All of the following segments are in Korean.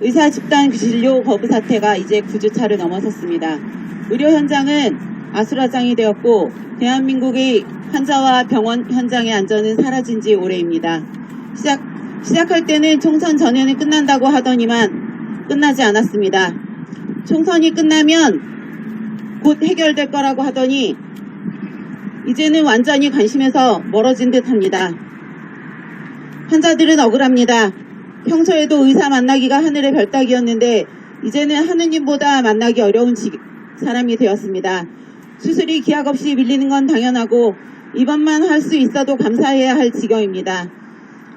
의사 집단 진료 거부 사태가 이제 9주차를 넘어섰습니다. 의료 현장은 아수라장이 되었고 대한민국의 환자와 병원 현장의 안전은 사라진 지 오래입니다. 시작, 시작할 때는 총선 전에는 끝난다고 하더니만 끝나지 않았습니다. 총선이 끝나면 곧 해결될 거라고 하더니 이제는 완전히 관심에서 멀어진 듯 합니다. 환자들은 억울합니다. 평소에도 의사 만나기가 하늘의 별따기였는데 이제는 하느님보다 만나기 어려운 지- 사람이 되었습니다. 수술이 기약 없이 밀리는 건 당연하고 이번만 할 수 있어도 감사해야 할 지경입니다.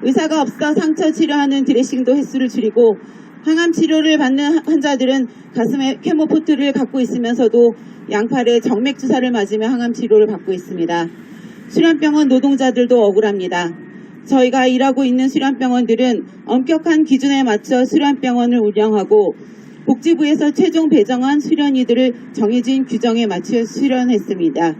의사가 없어 상처 치료하는 드레싱도 횟수를 줄이고 항암 치료를 받는 환자들은 가슴에 케모포트를 갖고 있으면서도 양팔에 정맥 주사를 맞으며 항암 치료를 받고 있습니다. 수련병원 노동자들도 억울합니다. 저희가 일하고 있는 수련병원들은 엄격한 기준에 맞춰 수련병원을 운영하고 복지부에서 최종 배정한 수련의들을 정해진 규정에 맞춰 수련했습니다.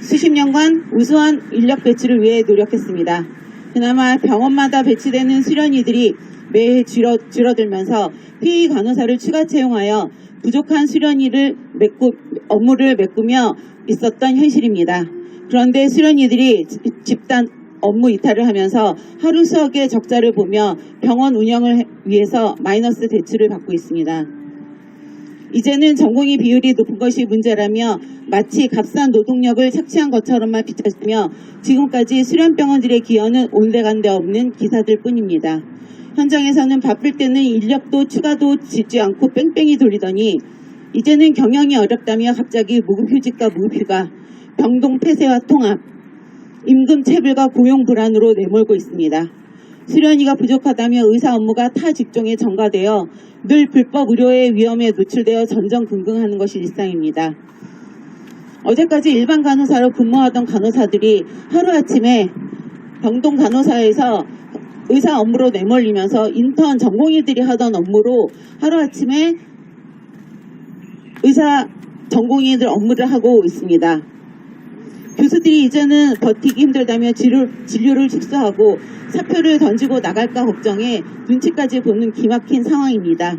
수십 년간 우수한 인력 배치를 위해 노력했습니다. 그나마 병원마다 배치되는 수련의들이 매해 줄어, 줄어들면서 피의 간호사를 추가 채용하여 부족한 수련의를 메꾸, 업무를 메꾸며 있었던 현실입니다. 그런데 수련의들이 지- 집단 업무 이탈을 하면서 하루 수억의 적자를 보며 병원 운영을 해- 위해서 마이너스 대출을 받고 있습니다. 이제는 전공의 비율이 높은 것이 문제라며 마치 값싼 노동력을 착취한 것처럼만 비춰지며 지금까지 수련병원들의 기여는 온데간데 없는 기사들 뿐입니다. 현장에서는 바쁠 때는 인력도 추가도 짓지 않고 뺑뺑이 돌리더니 이제는 경영이 어렵다며 갑자기 무급휴직과 무급휴가, 병동 폐쇄와 통합, 임금 체불과 고용 불안으로 내몰고 있습니다. 수련의가 부족하다며 의사 업무가 타 직종에 전가되어 늘 불법 의료의 위험에 노출되어 전전긍긍하는 것이 일상입니다. 어제까지 일반 간호사로 근무하던 간호사들이 하루아침에 병동 간호사에서 의사 업무로 내몰리면서 인턴 전공의들이 하던 업무로 하루아침에 의사 전공의들 업무를 하고 있습니다. 교수들이 이제는 버티기 힘들다며 진료, 진료를 축소하고 사표를 던지고 나갈까 걱정해 눈치까지 보는 기막힌 상황입니다.